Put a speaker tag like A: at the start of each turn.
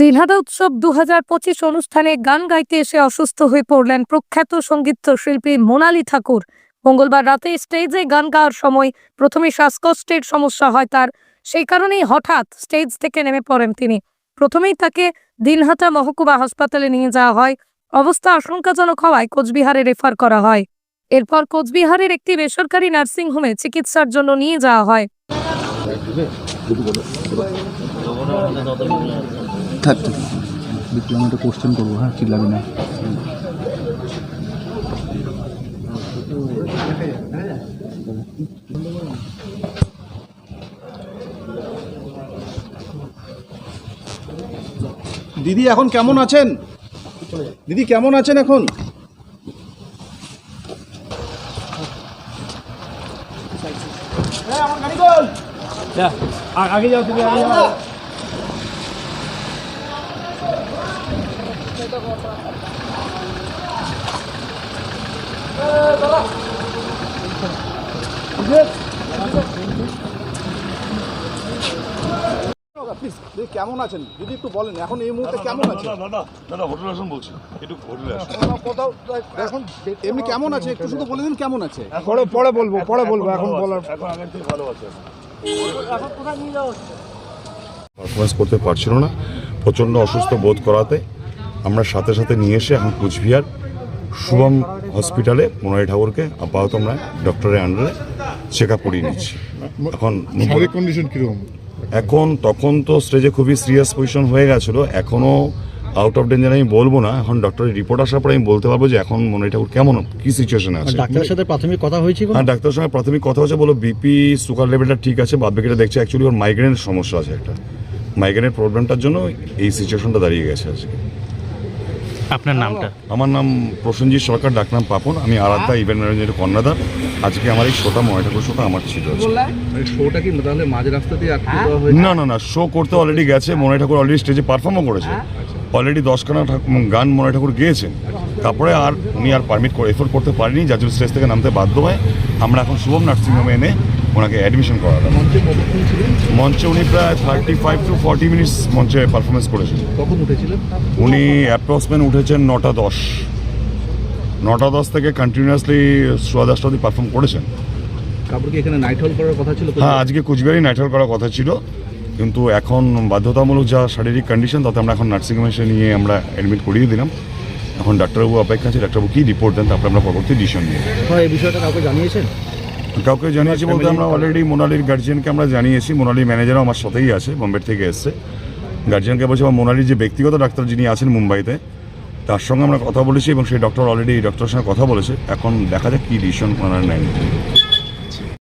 A: দিনহাটা উৎসব দু হাজার পঁচিশ অনুষ্ঠানে গান গাইতে এসে অসুস্থ হয়ে পড়লেন প্রখ্যাত সংগীত শিল্পী মোনালি ঠাকুর। মঙ্গলবার রাতে স্টেজে গান গাওয়ার সময় প্রথমে শ্বাসকষ্টের সমস্যা হয় তার, সেই কারণেই হঠাৎ স্টেজ থেকে নেমে পড়েন তিনি। প্রথমেই তাকে দিনহাটা মহকুমা হাসপাতালে নিয়ে যাওয়া হয়। অবস্থা আশঙ্কাজনক হওয়ায় কোচবিহারে রেফার করা হয়। এরপর কোচবিহারের একটি বেসরকারি নার্সিংহোমে চিকিৎসার জন্য নিয়ে যাওয়া হয়।
B: থাক একটা কোশ্চেন করব হ্যাঁ চিল্লাবি না?
C: দিদি, এখন কেমন আছেন? দিদি, কেমন আছেন এখন? আগে যাও তুমি আগে যাও প্লিজ কেমন আছেন? যদি একটু বলেন এখন এই মুহূর্তে কেমন আছেন?
D: না না না না না আসুন বলছি একটু হোটেলে আসুন।
C: কোথাও এখন এমনি কেমন আছে? একটু শুধু বলে দিন কেমন আছে?
D: পরে পরে বলব পরে বলব এখন বলার এখন আগের থেকে ভালো আছে। পারফরমেন্স করতে পারছিল না প্রচণ্ড অসুস্থ বোধ করাতে আমরা সাথে সাথে নিয়ে এসে এখন কুচবিহার শুভম হসপিটালে মোনালি ঠাকুরকে আপাতত আমরা ডক্টরের আন্ডারে চেক আপ করিয়ে নিচ্ছি। এখন
E: কন্ডিশন কীরকম?
D: এখন তখন তো স্টেজে খুবই সিরিয়াস পজিশন হয়ে গেছিল এখনও আউট অফ ডেঞ্জার আমি বলব না। এখন ডক্টরের রিপোর্ট আসার পরে আমি বলতে পারব যে এখন মনে ঠাকুর কেমন কি সিচুয়েশন আছে।
B: ডাক্তারের সাথে প্রাথমিক কথা হয়েছিল
D: হ্যাঁ ডাক্তারের সঙ্গে প্রাথমিক কথা হচ্ছে বলো বিপি সুগার লেভেলটা ঠিক আছে বাদ বাকিটা দেখছে অ্যাকচুয়ালি ওর মাইগ্রেনের সমস্যা আছে একটা। মাইগ্রেনের প্রবলেমটার জন্য এই সিচুয়েশনটা দাঁড়িয়ে গেছে আজকে।
F: আপনার নামটা?
D: আমার নাম প্রসেনজিৎ সরকার ডাকনাম পাপন। আমি আরাধ্যা ইভেন্ট ম্যানেজার কর্ণাদার আজকে আমার এই শোটা ময় ঠাকুর শোটা আমার ছিল
B: মানে শোটা কি তাহলে মাঝ রাস্তা দিয়ে আটকে দেওয়া
D: না না না শো করতে অলরেডি গেছে। মনে ঠাকুর অলরেডি স্টেজে পারফর্মও করেছে। অলরেডি দশখানা গান মনে ঠাকুর গেয়েছেন। তারপরে আর উনি আর পারমিট করে এফোর্ট করতে পারেনি যার জন্য স্টেজ থেকে নামতে বাধ্য হয়। আমরা এখন শুভম নার্সিংহোমে এনে ওনাকে অ্যাডমিশন করালাম।
B: মঞ্চে
D: মঞ্চে উনি প্রায় thirty five to forty minutes মঞ্চে পারফরমেন্স করেছেন। উনি অ্যাপ্রক্সিমেট উঠেছেন নটা দশ। নটা দশ থেকে কন্টিনিউয়াসলি সোয়া দশটা অব্দি পারফর্ম করেছেন
B: এখানে নাইট হল করার কথা ছিল?
D: হ্যাঁ আজকে কুচবিহারি নাইট হল করার কথা ছিল। কিন্তু এখন বাধ্যতামূলক যা শারীরিক কন্ডিশন তাতে আমরা এখন নার্সিংহোমে এসে নিয়ে আমরা অ্যাডমিট করিয়ে দিলাম। এখন ডাক্তারবাবু অপেক্ষা আছে ডাক্তারবাবু কী রিপোর্ট দেন তারপরে আমরা পরবর্তী ডিসিশন নিই
B: এই বিষয়টা কাউকে জানিয়েছেন?
D: কাউকে জানিয়েছি বলতে আমরা অলরেডি মোনালির গার্জিয়ানকে আমরা জানিয়েছি। মোনালির ম্যানেজারও আমার সাথেই আছে বোম্বে থেকে এসছে। গার্জিয়ানকে বলছি আমার মোনালির যে ব্যক্তিগত ডাক্তার যিনি আছেন মুম্বাইতে তার সঙ্গে আমরা কথা বলেছি এবং সেই ডক্টর অলরেডি ডক্টরের সঙ্গে কথা বলেছে। এখন দেখা যাক কী ডিসিশন ওনারা নেন।